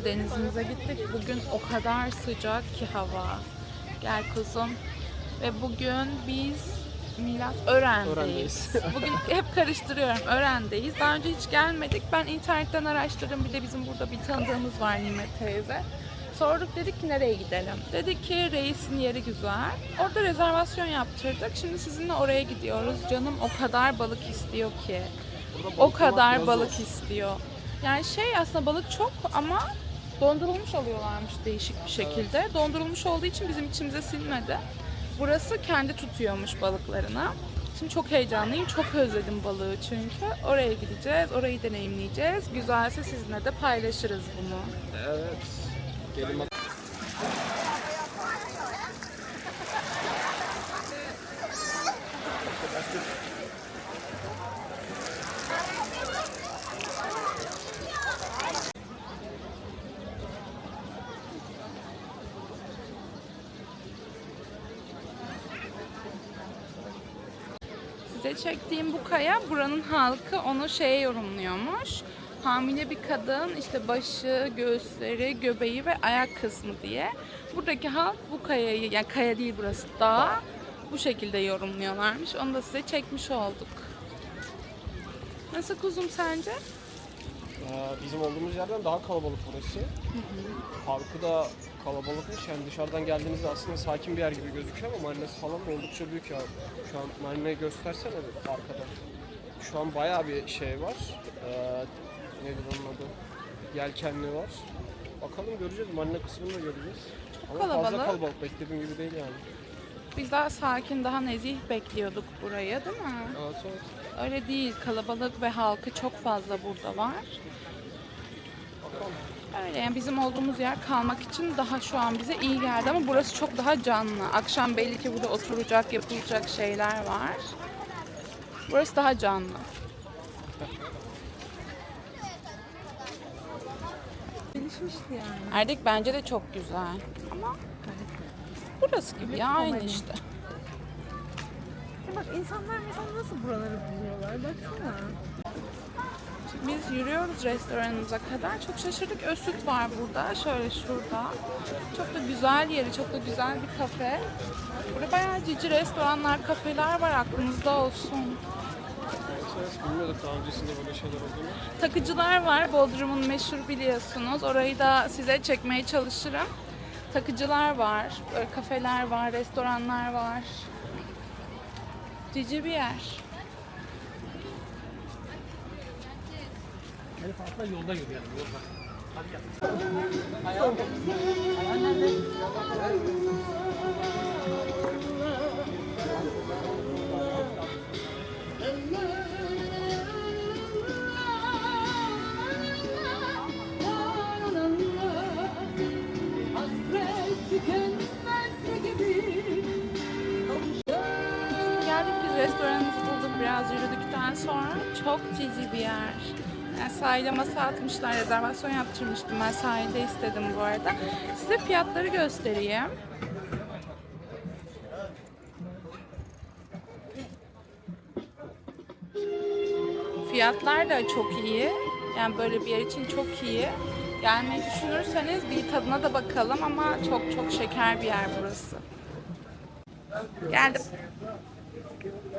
güzel denizimize gittik. Bugün o kadar sıcak ki hava. Gel kuzum. Ve bugün biz Milas Ören'deyiz. Ören'deyiz. bugün hep karıştırıyorum. Ören'deyiz. Daha önce hiç gelmedik. Ben internetten araştırdım. Bir de bizim burada bir tanıdığımız var Nimet teyze. Sorduk dedik ki nereye gidelim? Dedik ki reisin yeri güzel. Orada rezervasyon yaptırdık. Şimdi sizinle oraya gidiyoruz. Canım o kadar balık istiyor ki. O kadar balık istiyor. Yani şey aslında balık çok ama dondurulmuş alıyorlarmış değişik bir şekilde. Dondurulmuş olduğu için bizim içimize sinmedi. Burası kendi tutuyormuş balıklarını. Şimdi çok heyecanlıyım. Çok özledim balığı çünkü. Oraya gideceğiz, orayı deneyimleyeceğiz. Güzelse sizinle de paylaşırız bunu. Evet. Gelin Size çektiğim bu kaya buranın halkı onu şeye yorumluyormuş. Hamile bir kadın işte başı, göğüsleri, göbeği ve ayak kısmı diye. Buradaki halk bu kayayı, yani kaya değil burası dağ, bu şekilde yorumluyorlarmış. Onu da size çekmiş olduk. Nasıl kuzum sence? Ee, bizim olduğumuz yerden daha kalabalık burası. Halkı da kalabalıkmış. Yani dışarıdan geldiğinizde aslında sakin bir yer gibi gözüküyor ama marinesi falan da oldukça büyük ya. Şu an marineyi göstersene bir arkada. Şu an bayağı bir şey var. Ee, nedir onun adı? Yelkenli var. Bakalım göreceğiz. Marine kısmını da göreceğiz. Ama fazla kalabalık. kalabalık. Beklediğim gibi değil yani. Biz daha sakin, daha nezih bekliyorduk buraya değil mi? Evet evet. Öyle değil. Kalabalık ve halkı çok fazla burada var. Öyle yani bizim olduğumuz yer kalmak için daha şu an bize iyi geldi ama burası çok daha canlı. Akşam belli ki burada oturacak, yapılacak şeyler var. Burası daha canlı. Gelişmişti yani. Erdek bence de çok güzel. Ama burası gibi ya aynı işte. Ya bak insanlar mesela nasıl buraları buluyorlar baksana. Biz yürüyoruz restoranımıza kadar. Çok şaşırdık. Özsüt var burada. Şöyle şurada. Çok da güzel yeri. Çok da güzel bir kafe. Burada bayağı cici restoranlar, kafeler var. Aklınızda olsun. Bilmiyorduk daha öncesinde böyle şeyler olduğunu. Takıcılar var. Bodrum'un meşhur biliyorsunuz. Orayı da size çekmeye çalışırım. Takıcılar var. Böyle kafeler var, restoranlar var. Cici bir yer. Elif atla yolda yürüyelim yolda. Hadi gel. Restoranımızı bulduk biraz yürüdükten sonra. Çok cici bir yer. Yani sahile masa atmışlar, rezervasyon yaptırmıştım. Ben sahilde istedim bu arada. Size fiyatları göstereyim. Fiyatlar da çok iyi. Yani böyle bir yer için çok iyi. Gelmeyi düşünürseniz bir tadına da bakalım ama çok çok şeker bir yer burası. Geldim.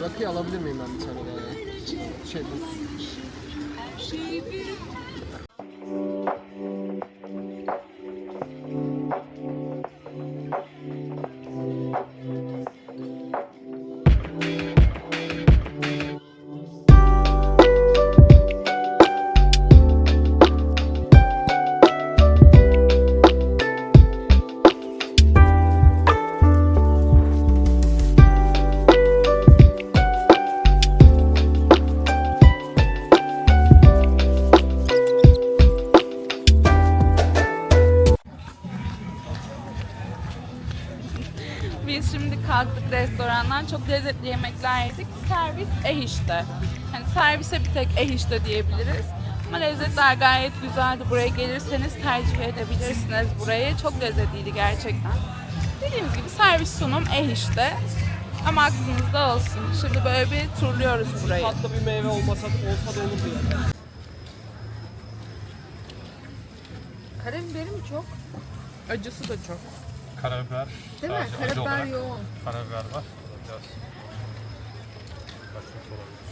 Rakı alabilir miyim ben bir tane daha? Şey buz. Restorandan. Çok lezzetli yemekler yedik. Servis eh işte. Hani servise bir tek eh işte diyebiliriz. Ama lezzetler gayet güzeldi. Buraya gelirseniz tercih edebilirsiniz burayı. Çok lezzetliydi gerçekten. Dediğimiz gibi servis sunum eh işte. Ama aklınızda olsun. Şimdi böyle bir turluyoruz burayı. Tatlı bir meyve olmasa olsa da olurdu yani. Karabiberi mi çok? Acısı da çok. Karabiber. Değil mi? sadece acı Karabiber olarak yoğun. Karabiber var. Biraz başlık olabilir.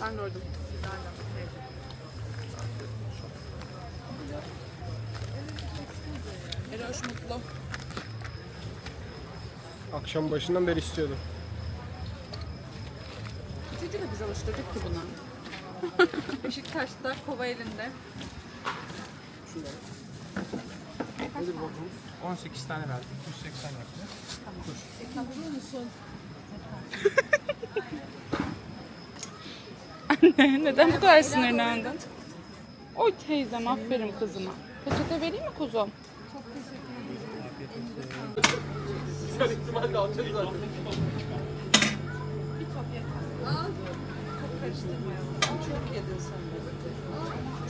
Ben gördüm. Akşam başından beri istiyordum. Çocuğu da biz alıştırdık ki buna. Beşiktaş'ta kova elinde. Nedir bakalım? 18 tane verdik. 180 yaptı. Anne neden bu kadar sinirlendin? Oy teyzem aferin kızıma. Peçete vereyim mi kuzum? Sen ihtimalle alacaksın zaten. Çok yedin sen.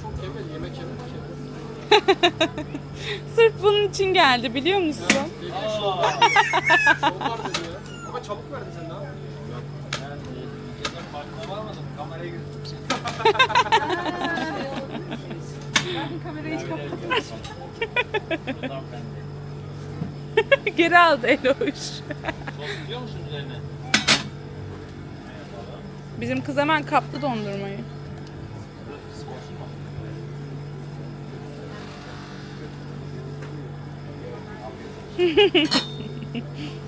Çok yemedi, yemek yemedik ya. Sırf bunun için geldi biliyor musun? Şov var dedi ya. Ama çabuk verdi sen ne yapıyorsun? Kameraya girdim. Kamerayı hiç kapat. Geri aldı Eloş. Musun üzerine? Bizim kız hemen kaptı dondurmayı.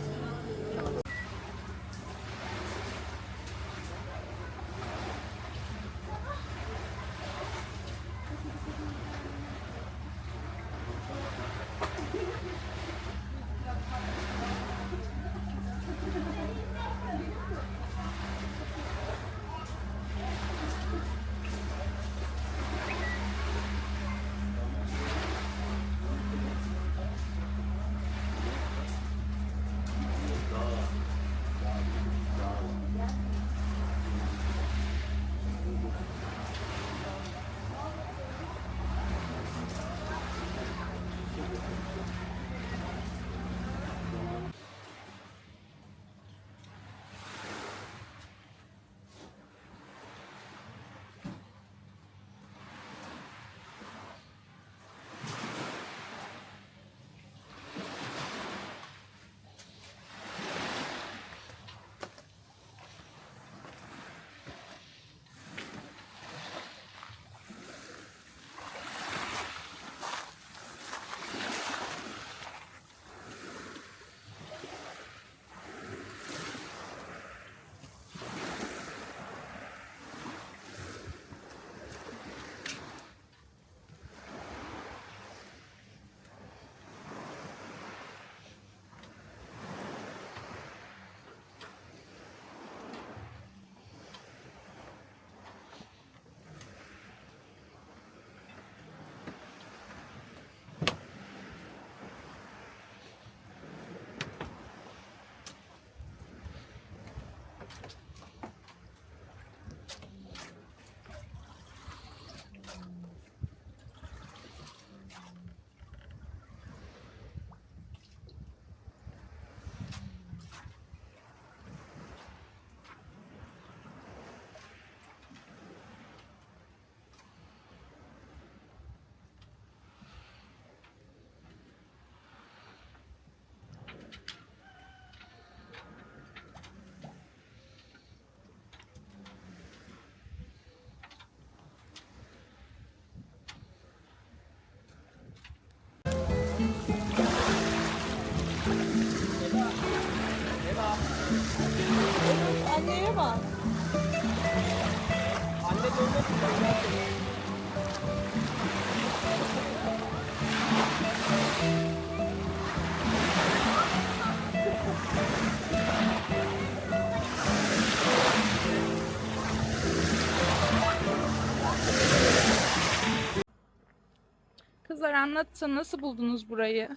Kızlar anlatsa nasıl buldunuz burayı?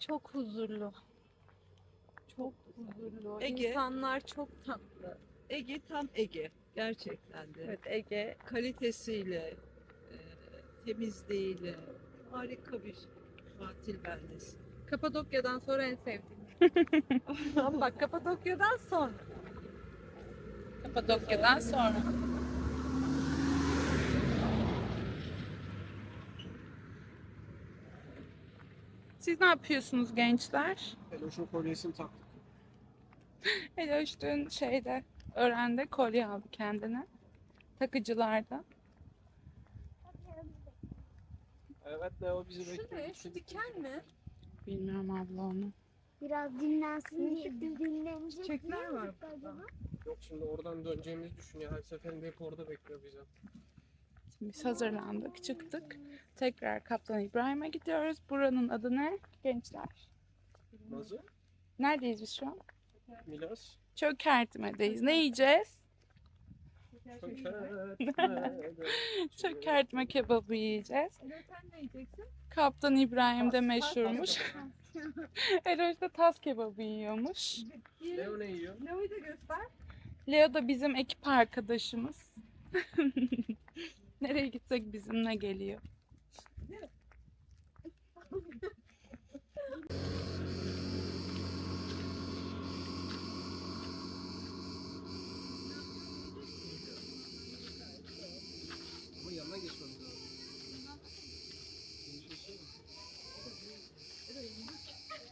Çok huzurlu. Çok huzurlu. Ege. İnsanlar çok tatlı. Ege tam Ege. Gerçekten de. Evet Ege. Kalitesiyle, e, temizliğiyle harika bir tatil beldesi. Kapadokya'dan sonra en sevdiğim. Ama bak Kapadokya'dan sonra. Kapadokya'dan sonra. Siz ne yapıyorsunuz gençler? Eloş'un kolyesini taktık. Eloş dün şeyde öğrende kolye aldı kendine. Takıcılarda. Evet Leo bizi Şu bekliyor. ne? Şu diken mi? Bilmiyorum abla onu. Biraz dinlensin diye dinlenecek Çiçekler mi var acaba? Yok şimdi oradan döneceğimizi düşünüyor. Her seferinde hep orada bekliyor bizi. Şimdi biz hazırlandık, çıktık. Tekrar Kaptan İbrahim'e gidiyoruz. Buranın adı ne? Gençler. Nasıl? Neredeyiz biz şu an? Milas. Çökertme'deyiz. Ne yiyeceğiz? Çökertme kebabı yiyeceğiz. Sen ne yiyeceksin? Kaptan İbrahim'de meşhurmuş. Eloş da tas kebabı yiyormuş. Leo ne yiyor? Leo'yu da göster. Leo da bizim ekip arkadaşımız. Nereye gitsek bizimle geliyor.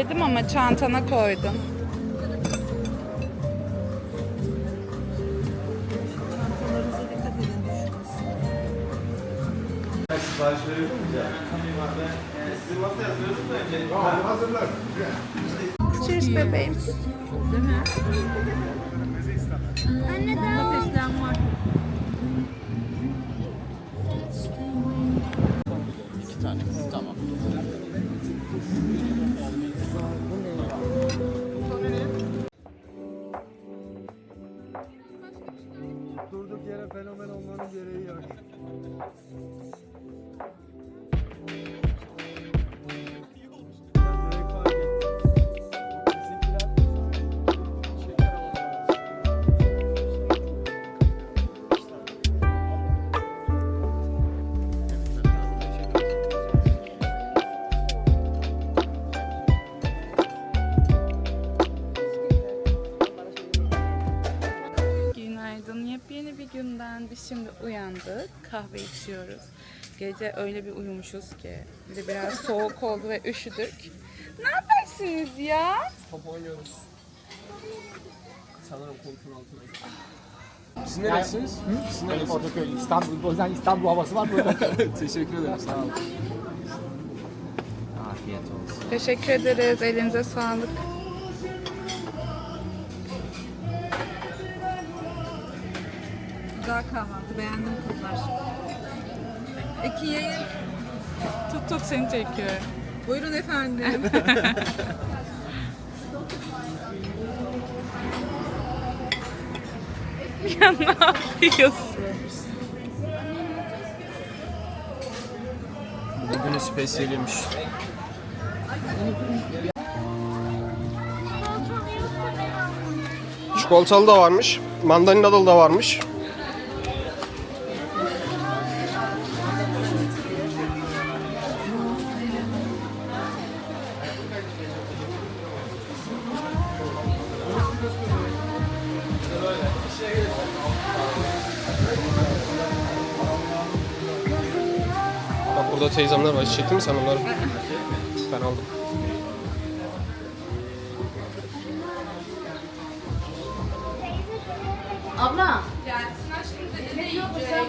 Dedim ama çantana koydum. Çantalarınıza dikkat edin düşmesin. Sipariş veriyorum ya. Sizin masa yazıyoruz da önce. Hazırlar. Cheers bebeğim. Anne Yepyeni bir günden biz şimdi uyandık. Kahve içiyoruz. Gece öyle bir uyumuşuz ki. Bir de biraz soğuk oldu ve üşüdük. Ne yaparsınız ya? Top oynuyoruz. Sanırım koltuğun altına gitti. Siz neresiniz? Siz neresiniz? Ortaköy, İstanbul, o yüzden İstanbul havası var burada. Teşekkür ederim sağ olun. Afiyet olsun. Teşekkür ederiz. Elinize sağlık. Güzel kahvaltı. Beğendim kızlar. Ekiye'yi Tut tut seni çekiyorum. buyurun efendim. ya ne yapıyorsun? Bugünün spesiyeliymiş. Çikolatalı da varmış. Mandalinalı da varmış. Çektin mi sen onları? Ben aldım. Abla. Gelsin aşkım dedi ne yiyecek?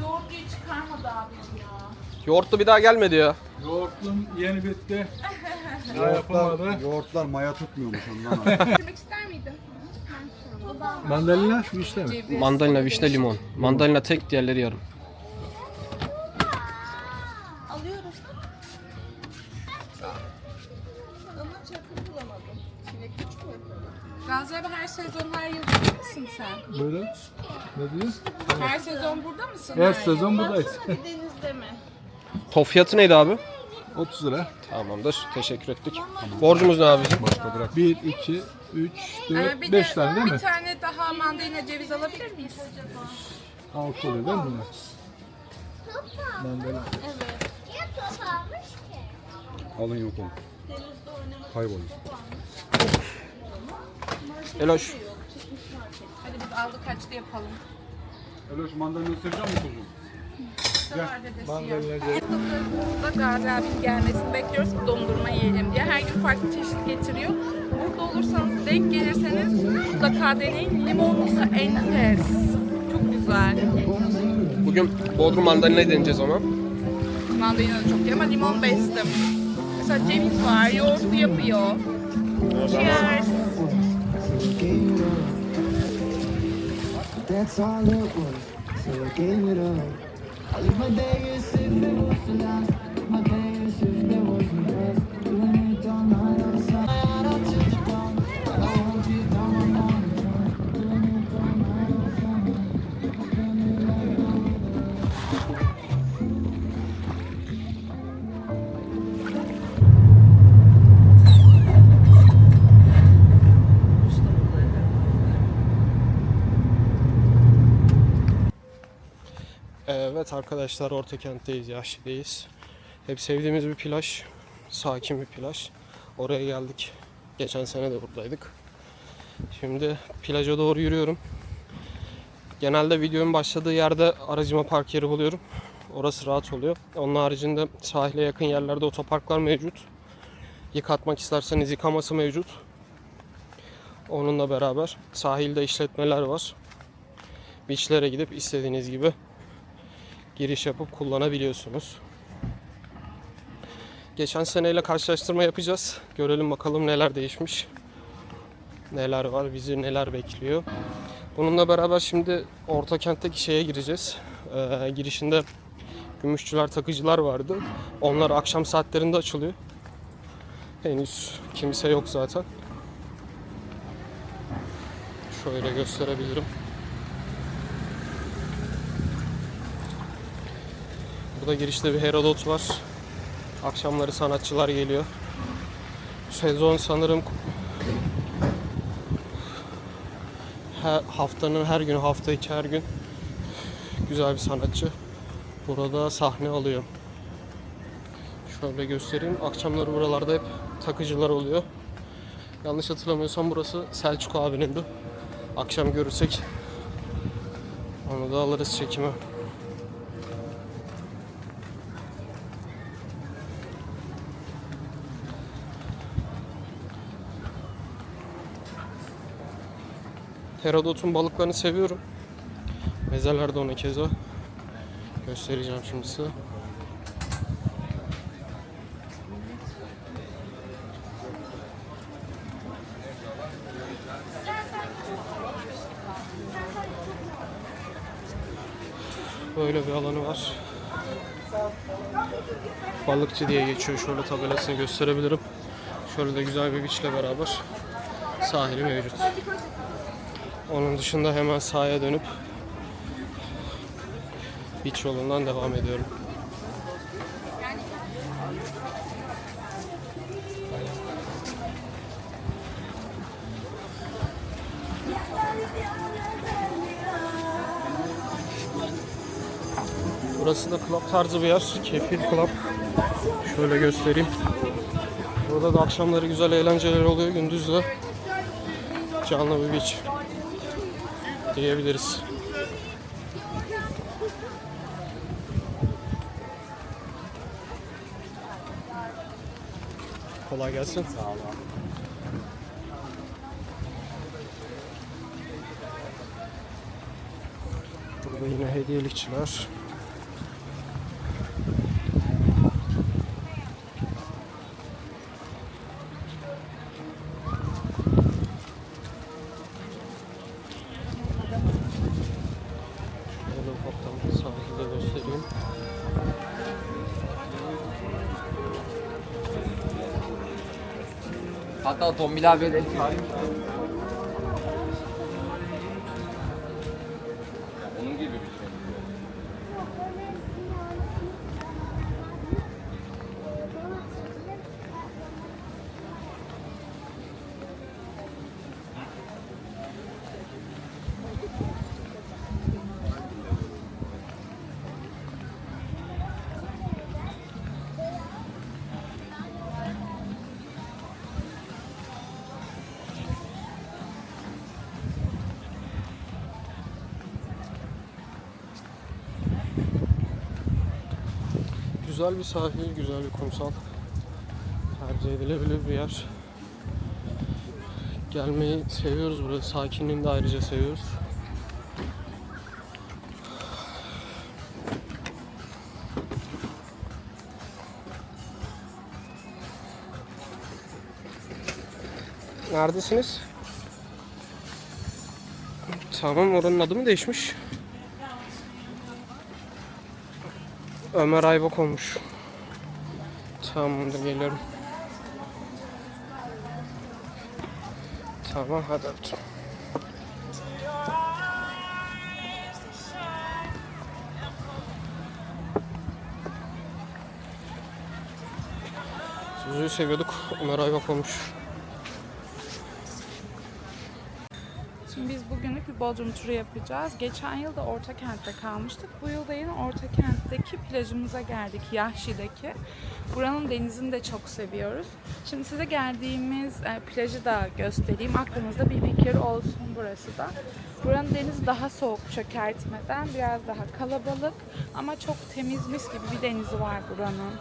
Yoğurtluyu çıkarmadı abim ya. Yoğurtlu bir daha gelmedi ya. Yoğurtlum yeni bitti. Daha yapamadı. Yoğurtlar maya tutmuyormuş ondan. Yemek ister miydin? Mandalina vişne mi? Mandalina, vişne, limon. Mandalina tek, diğerleri yarım. Böyle. Ne diyor? Her sezon burada mısın? Her sezon buradayız. Bir denizde mi? Top fiyatı neydi abi? 30 lira. Tamamdır. Teşekkür ettik. Borcumuz ne abi bizim? 1, 2, 3, Ee, 4, bir 5 de tane değil mi? bir tane daha mandalina ceviz alabilir miyiz? 6 oluyor değil mi bunlar? Mandalina. Ya top almış ki. Alın yok olun. Kaybolun. Eloş. Hadi biz aldık kaçtı yapalım. Öyle şu mandalini ısıracak mı çocuğum? Var dedesi ya. Mandalina ceviz. Burada Gazi abinin gelmesini bekliyoruz dondurma yiyelim diye. Her gün farklı çeşit getiriyor. Burada olursanız denk gelirseniz mutlaka deneyin. Limonlusu enfes. Çok güzel. Bugün Bodrum mandalina deneyeceğiz ama. Mandalina da çok iyi ama limon bestim. Mesela ceviz var, yoğurtlu yapıyor. Cheers. That's all it was, so I gave it up. My day as if it was the last. My day Evet arkadaşlar Ortakent'teyiz, Yaşlı'dayız. Hep sevdiğimiz bir plaj. Sakin bir plaj. Oraya geldik. Geçen sene de buradaydık. Şimdi plaja doğru yürüyorum. Genelde videonun başladığı yerde aracıma park yeri buluyorum. Orası rahat oluyor. Onun haricinde sahile yakın yerlerde otoparklar mevcut. Yıkatmak isterseniz yıkaması mevcut. Onunla beraber sahilde işletmeler var. Beachlere gidip istediğiniz gibi giriş yapıp kullanabiliyorsunuz. Geçen seneyle karşılaştırma yapacağız. Görelim bakalım neler değişmiş. Neler var, bizi neler bekliyor. Bununla beraber şimdi orta kentteki şeye gireceğiz. Ee, girişinde gümüşçüler, takıcılar vardı. Onlar akşam saatlerinde açılıyor. Henüz kimse yok zaten. Şöyle gösterebilirim. Burada girişte bir Herodot var. Akşamları sanatçılar geliyor. Sezon sanırım her, haftanın her günü, hafta içi her gün güzel bir sanatçı burada sahne alıyor. Şöyle göstereyim. Akşamları buralarda hep takıcılar oluyor. Yanlış hatırlamıyorsam burası Selçuk abinin de. Akşam görürsek onu da alırız çekime. Herodot'un balıklarını seviyorum. Mezeler de ona keza. Göstereceğim şimdi size. Böyle bir alanı var. Balıkçı diye geçiyor. Şöyle tabelasını gösterebilirim. Şöyle de güzel bir biçle beraber sahili mevcut. Onun dışında hemen sahaya dönüp beach yolundan devam ediyorum. Burası da club tarzı bir yer. Kefir Club. Şöyle göstereyim. Burada da akşamları güzel eğlenceler oluyor. Gündüz de canlı bir beach diyebiliriz. Kolay gelsin. Sağ olun. Burada yine hediyelikçiler. Sahilde göstereyim. Hatta Tombil abiye de Güzel bir sahil, güzel bir kumsal. Tercih edilebilir bir yer. Gelmeyi seviyoruz burada. Sakinliğini de ayrıca seviyoruz. Neredesiniz? Tamam oranın adı mı değişmiş? Ömer Aybak olmuş. Tamamdır geliyorum. Tamam hadi öptüm. Suzu'yu seviyorduk. Ömer Aybak olmuş. Şimdi biz bugünlük bir Bodrum turu yapacağız. Geçen yıl da Ortakent'te kalmıştık. Bu yıl da yine Ortakent'teki plajımıza geldik, Yahşi'deki. Buranın denizini de çok seviyoruz. Şimdi size geldiğimiz e, plajı da göstereyim. Aklınızda bir fikir olsun burası da. Buranın denizi daha soğuk çökertmeden, biraz daha kalabalık ama çok temiz mis gibi bir denizi var buranın.